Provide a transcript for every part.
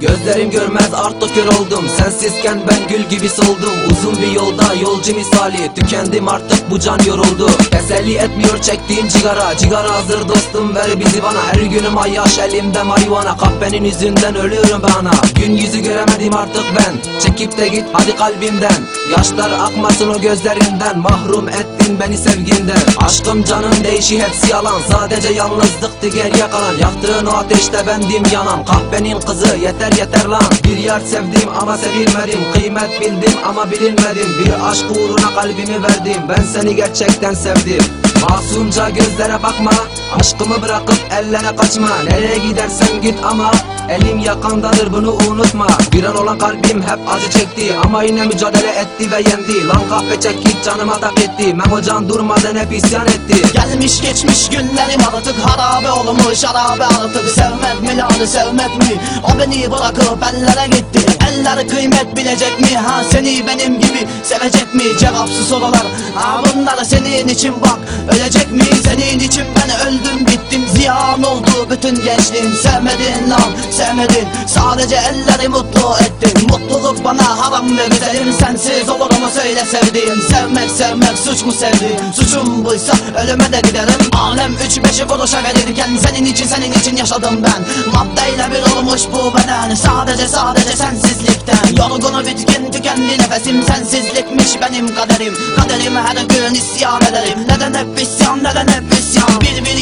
Gözlerim görmez artık kör oldum. Sensizken ben gül gibi soldum. Uzun bir yolda yolcu misali. Tükendim artık bu can yoruldu. Teselli etmiyor çektiğim cigara. Cigara hazır dostum ver bizi bana. Her günüm ay yaş elimde marihuana. Kahvenin yüzünden ölüyorum bana. Gün yüzü göremedim artık ben. Çekip de git hadi kalbimden. Yaşlar akmasın o gözlerinden. Mahrum ettin beni sevginden. Aşkım canım değişi hepsi yalan. Sadece yalnızlıktı geriye kalan. Yaktığın o ateşte bendim yanan. Kahvenin kızı yeter yeter lan. Bir yar sevdim ama sevilmedim. Kıymet bildim ama bilinmedim. Bir aşk uğruna kalbimi verdim. Ben seni gerçekten sevdim Masumca gözlere bakma Aşkımı bırakıp ellere kaçma. Nereye gidersen git ama Elim yakandadır bunu unutma. Bir an olan kalbim hep acı çekti Ama yine mücadele etti ve yendi. Lan kahve çek git canıma tak etti. Memo can durmadan hep isyan etti. Gelmiş geçmiş günlerim artık harabe olmuş harabe artık Sevmek mi lan sevmek mi? O beni bırakıp ellere gitti Eller kıymet bilecek mi? Ha seni benim gibi sevecek mi? Cevapsız sorular. Ha bunlar senin için bak Ölecek mi? Senin için ben öldüm bittim. Ziyan oldu bütün gençliğim. Sevmedin lan sevmedin. Sadece elleri mutlu ettin. Mutluluk bana haram ve güzelim Sensiz olur mu söyle sevdiğim. Sevmek sevmek suç mu sevdiğim? Suçum buysa ölüme de giderim. Alem üç beşi kuruşa verirken Senin için senin için yaşadım ben. Maddeyle bir olmuş bu beden. Sadece sadece sensizlikten. Yorgunu bitkin tükendi nefesim Sensizlikmiş benim kaderim. Kaderim her gün isyan ederim. Neden hep isyan neden hep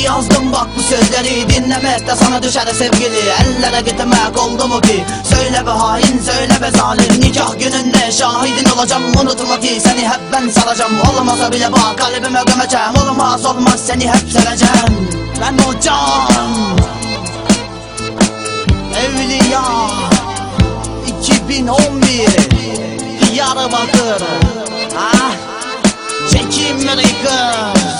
yazdım bak bu sözleri Dinlemek de sana düşer sevgili. Ellere gitmek oldu mu ki? Söyle be hain söyle be zalim. Nikah gününde şahidin olacağım. Unutma ki seni hep ben saracağım. Olmasa bile bak kalbime gömeceğim. Olmaz olmaz seni hep seveceğim. Ben o can Evliya 2011 Diyarbakır Ah Çekim Rıkı